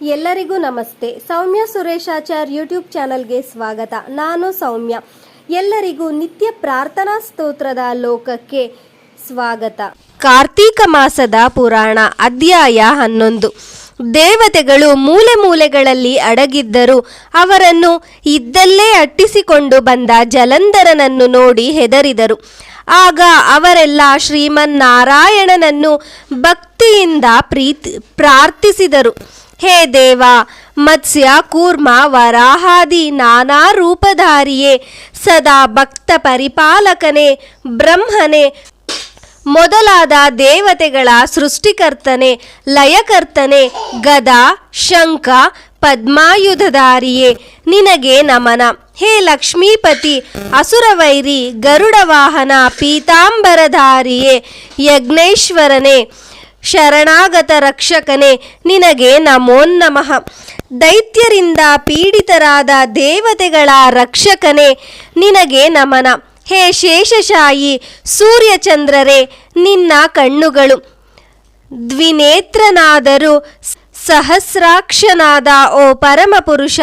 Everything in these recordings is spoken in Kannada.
ಎಲ್ಲರಿಗೂ ನಮಸ್ತೆ. ಸೌಮ್ಯ ಸುರೇಶಾಚಾರ್ ಯೂಟ್ಯೂಬ್ ಚಾನಲ್ಗೆ ಸ್ವಾಗತ. ನಾನು ಸೌಮ್ಯ. ಎಲ್ಲರಿಗೂ ನಿತ್ಯ ಪ್ರಾರ್ಥನಾ ಸ್ತೋತ್ರದ ಲೋಕಕ್ಕೆ ಸ್ವಾಗತ. ಕಾರ್ತೀಕ ಮಾಸದ ಪುರಾಣ ಅಧ್ಯಾಯ ಹನ್ನೊಂದು. ದೇವತೆಗಳು ಮೂಲೆ ಮೂಲೆಗಳಲ್ಲಿ ಅಡಗಿದ್ದರು. ಅವರನ್ನು ಇದ್ದಲ್ಲೇ ಅಟ್ಟಿಸಿಕೊಂಡು ಬಂದ ಜಲಂಧರನನ್ನು ನೋಡಿ ಹೆದರಿದರು. ಆಗ ಅವರೆಲ್ಲ ಶ್ರೀಮನ್ನಾರಾಯಣನನ್ನು ಭಕ್ತಿಯಿಂದ ಪ್ರೀತಿ, ಪ್ರಾರ್ಥಿಸಿದರು. ಹೇ ದೇವ, ಮತ್ಸ್ಯ, ಕೂರ್ಮ, ವರಾಹಾದಿ ನಾನಾ ರೂಪಧಾರಿಯೇ, ಸದಾ ಭಕ್ತ ಪರಿಪಾಲಕನೇ, ಬ್ರಹ್ಮನೇ, ಮೊದಲಾದ ದೇವತೆಗಳ ಸೃಷ್ಟಿಕರ್ತನೆ, ಲಯಕರ್ತನೆ, ಗದಾ, ಶಂಖ, ಪದ್ಮಾಯುಧಧಾರಿಯೇ, ನಿನಗೆ ನಮನ. ಹೇ ಲಕ್ಷ್ಮೀಪತಿ, ಅಸುರವೈರಿ, ಗರುಡವಾಹನ, ಪೀತಾಂಬರಧಾರಿಯೇ, ಯಜ್ಞೇಶ್ವರನೇ ಶರಣಾಗತ ರಕ್ಷಕನೇ, ನಿನಗೆ ನಮೋ ನಮಃ. ದೈತ್ಯರಿಂದ ಪೀಡಿತರಾದ ದೇವತೆಗಳ ರಕ್ಷಕನೇ, ನಿನಗೆ ನಮನ. ಹೇ ಶೇಷಶಾಯಿ, ಸೂರ್ಯಚಂದ್ರರೇ, ನಿನ್ನ ಕಣ್ಣುಗಳು. ದ್ವಿನೇತ್ರನಾದರೂ ಸಹಸ್ರಾಕ್ಷನಾದ ಓ ಪರಮಪುರುಷ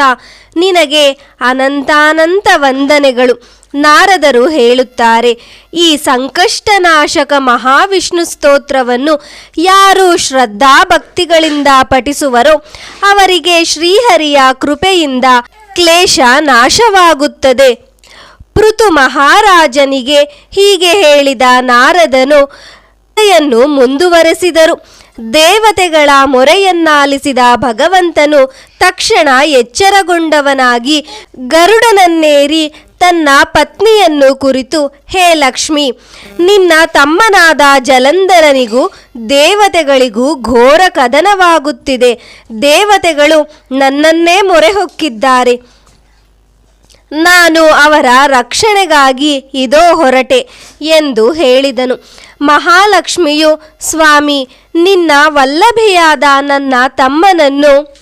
ನಿನಗೆ ಅನಂತಾನಂತ ವಂದನೆಗಳು. ನಾರದರು ಹೇಳುತ್ತಾರೆ, ಈ ಸಂಕಷ್ಟನಾಶಕ ಮಹಾವಿಷ್ಣು ಸ್ತೋತ್ರವನ್ನು ಯಾರು ಶ್ರದ್ಧಾಭಕ್ತಿಗಳಿಂದ ಪಠಿಸುವರೋ, ಅವರಿಗೆ ಶ್ರೀಹರಿಯ ಕೃಪೆಯಿಂದ ಕ್ಲೇಶ ನಾಶವಾಗುತ್ತದೆ. ಪೃಥು ಮಹಾರಾಜನಿಗೆ ಹೀಗೆ ಹೇಳಿದ ನಾರದನು ಮುಂದುವರೆಸಿದರು. ದೇವತೆಗಳ ಮೊರೆಯನ್ನಾಲಿಸಿದ ಭಗವಂತನು ತಕ್ಷಣ ಎಚ್ಚರಗೊಂಡವನಾಗಿ ಗರುಡನನ್ನೇರಿ ತನ್ನ ಪತ್ನಿಯನ್ನು ಕುರಿತು, ಹೇ ಲಕ್ಷ್ಮಿ, ನಿನ್ನ ತಮ್ಮನಾದ ಜಲಂಧರನಿಗೂ ದೇವತೆಗಳಿಗೂ ಘೋರ ಕದನವಾಗುತ್ತಿದೆ. ದೇವತೆಗಳು ನನ್ನನ್ನೇ ಮೊರೆ ಹೊಕ್ಕಿದ್ದಾರೆ. ನಾನು ಅವರ ರಕ್ಷಣೆಗಾಗಿ ಇದೋ ಹೊರಟೆ ಎಂದು ಹೇಳಿದನು. ಮಹಾಲಕ್ಷ್ಮಿಯು, ಸ್ವಾಮಿ, ನಿನ್ನ ವಲ್ಲಭೆಯಾದ ನನ್ನ ತಮ್ಮನನ್ನು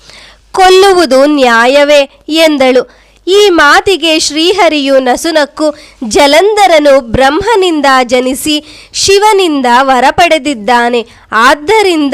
ಕೊಲ್ಲುವುದು ನ್ಯಾಯವೇ ಎಂದಳು. ಈ ಮಾತಿಗೆ ಶ್ರೀಹರಿಯು ನಸುನಕ್ಕು ಜಲಂಧರನು ಬ್ರಹ್ಮನಿಂದ ಜನಿಸಿ ಶಿವನಿಂದ ವರ ಪಡೆದಿದ್ದಾನೆ ಆದ್ದರಿಂದ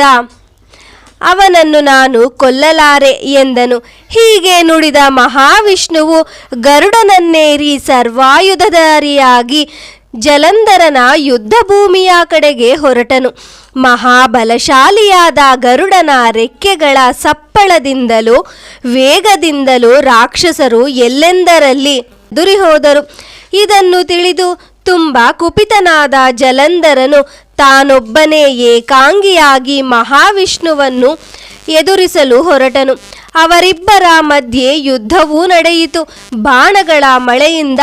ಅವನನ್ನು ನಾನು ಕೊಲ್ಲಲಾರೆ ಎಂದನು. ಹೀಗೆ ನುಡಿದ ಮಹಾವಿಷ್ಣುವು ಗರುಡನನ್ನೇರಿ ಸರ್ವಾಯುಧಧಾರಿಯಾಗಿ ಜಲಂಧರನ ಯುದ್ಧ ಭೂಮಿಯ ಕಡೆಗೆ ಹೊರಟನು. ಮಹಾಬಲಶಾಲಿಯಾದ ಗರುಡನ ರೆಕ್ಕೆಗಳ ಸಪ್ಪಳದಿಂದಲೂ ವೇಗದಿಂದಲೂ ರಾಕ್ಷಸರು ಎಲ್ಲೆಂದರಲ್ಲಿ ದುರಿಹೋದರು ಇದನ್ನು ತಿಳಿದು ತುಂಬ ಕುಪಿತನಾದ ಜಲಂಧರನು ತಾನೊಬ್ಬನೇ ಏಕಾಂಗಿಯಾಗಿ ಮಹಾವಿಷ್ಣುವನ್ನು ಎದುರಿಸಲು ಹೊರಟನು. ಅವರಿಬ್ಬರ ಮಧ್ಯೆ ಯುದ್ಧವೂ ನಡೆಯಿತು. ಬಾಣಗಳ ಮಳೆಯಿಂದ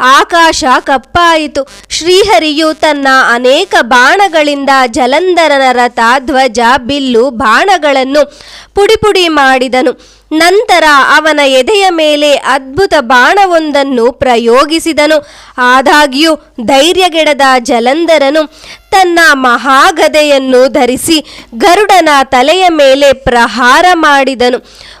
ಆಕಾಶ ಕಪ್ಪಾಯಿತು. ಶ್ರೀಹರಿಯು ತನ್ನ ಅನೇಕ ಬಾಣಗಳಿಂದ ಜಲಂಧರನ ರಥ ಧ್ವಜ ಬಿಲ್ಲು, ಬಾಣಗಳನ್ನು ಪುಡಿಪುಡಿ ಮಾಡಿದನು. ನಂತರ ಅವನ ಎದೆಯ ಮೇಲೆ ಅದ್ಭುತ ಬಾಣವೊಂದನ್ನು ಪ್ರಯೋಗಿಸಿದನು. ಆದಾಗ್ಯೂ ಧೈರ್ಯಗೆಡದ ಜಲಂಧರನು ತನ್ನ ಮಹಾಗದೆಯನ್ನು ಧರಿಸಿ ಗರುಡನ ತಲೆಯ ಮೇಲೆ ಪ್ರಹಾರ ಮಾಡಿದನು.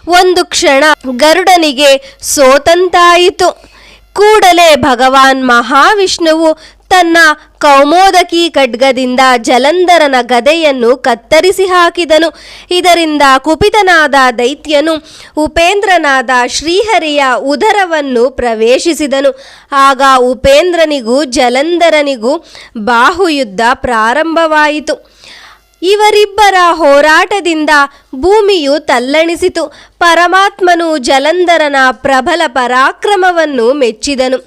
ಒಂದು ಕ್ಷಣ ಗರುಡನಿಗೆ ಸೋತಂತಾಯಿತು. ಕೂಡಲೇ ಭಗವಾನ್ ಮಹಾವಿಷ್ಣುವು ತನ್ನ ಕೌಮೋದಕಿ ಖಡ್ಗದಿಂದ ಜಲಂಧರನ ಗದೆಯನ್ನು ಕತ್ತರಿಸಿ ಹಾಕಿದನು. ಇದರಿಂದ ಕುಪಿತನಾದ ದೈತ್ಯನು ಉಪೇಂದ್ರನಾದ ಶ್ರೀಹರಿಯ ಉದರವನ್ನು ಪ್ರವೇಶಿಸಿದನು. ಆಗ ಉಪೇಂದ್ರನಿಗೂ ಜಲಂಧರನಿಗೂ ಬಾಹುಯುದ್ಧ ಪ್ರಾರಂಭವಾಯಿತು. ಇವರಿಬ್ಬರ ಹೋರಾಟದಿಂದ ಭೂಮಿಯು ತಲ್ಲಣಿಸಿತು. ಪರಮಾತ್ಮನು ಜಲಂಧರನ ಪ್ರಬಲ ಪರಾಕ್ರಮವನ್ನು ಮೆಚ್ಚಿದನು.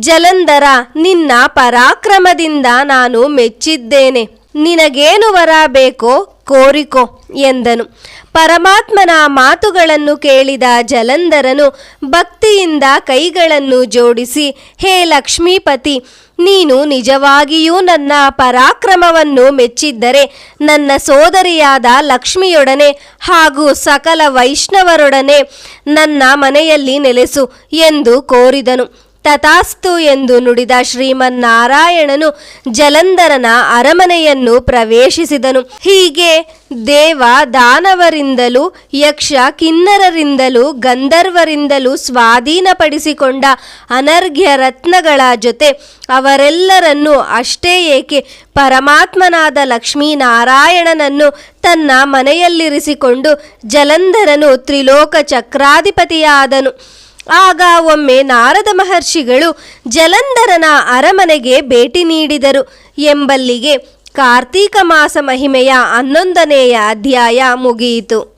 ಜಲಂಧರ, ನಿನ್ನ ಪರಾಕ್ರಮದಿಂದ ನಾನು ಮೆಚ್ಚಿದ್ದೇನೆ. ನಿನಗೇನು ವರ ಬೇಕೋ ಕೋರಿಕೋ ಎಂದನು. ಪರಮಾತ್ಮನ ಮಾತುಗಳನ್ನು ಕೇಳಿದ ಜಲಂಧರನು ಭಕ್ತಿಯಿಂದ ಕೈಗಳನ್ನು ಜೋಡಿಸಿ, ಹೇ ಲಕ್ಷ್ಮೀಪತಿ ನೀನು ನಿಜವಾಗಿಯೂ ನನ್ನ ಪರಾಕ್ರಮವನ್ನು ಮೆಚ್ಚಿದ್ದರೆ ನನ್ನ ಸೋದರಿಯಾದ ಲಕ್ಷ್ಮಿಯೊಡನೆ ಹಾಗೂ ಸಕಲ ವೈಷ್ಣವರೊಡನೆ ನನ್ನ ಮನೆಯಲ್ಲಿ ನೆಲೆಸು ಎಂದು ಕೋರಿದನು. ತಥಾಸ್ತು ಎಂದು ನುಡಿದ ಶ್ರೀಮನ್ನಾರಾಯಣನು ಜಲಂಧರನ ಅರಮನೆಯನ್ನು ಪ್ರವೇಶಿಸಿದನು. ಹೀಗೆ ದೇವ ದಾನವರಿಂದಲೂ ಯಕ್ಷ ಕಿನ್ನರರಿಂದಲೂ ಗಂಧರ್ವರಿಂದಲೂ ಸ್ವಾಧೀನಪಡಿಸಿಕೊಂಡ ಅನರ್ಘ್ಯ ರತ್ನಗಳ ಜೊತೆ ಅವರೆಲ್ಲರನ್ನೂ ಅಷ್ಟೇ ಏಕೆ ಪರಮಾತ್ಮನಾದ ಲಕ್ಷ್ಮೀನಾರಾಯಣನನ್ನು ತನ್ನ ಮನೆಯಲ್ಲಿರಿಸಿಕೊಂಡು ಜಲಂಧರನು ತ್ರಿಲೋಕ ಚಕ್ರಾಧಿಪತಿಯಾದನು. ಆಗ ಒಮ್ಮೆ ನಾರದ ಮಹರ್ಷಿಗಳು ಜಲಂಧರನ ಅರಮನೆಗೆ ಭೇಟಿ ನೀಡಿದರು. ಎಂಬಲ್ಲಿಗೆ ಕಾರ್ತೀಕ ಮಾಸ ಮಹಿಮೆಯ ಹನ್ನೊಂದನೆಯ ಅಧ್ಯಾಯ ಮುಗಿಯಿತು.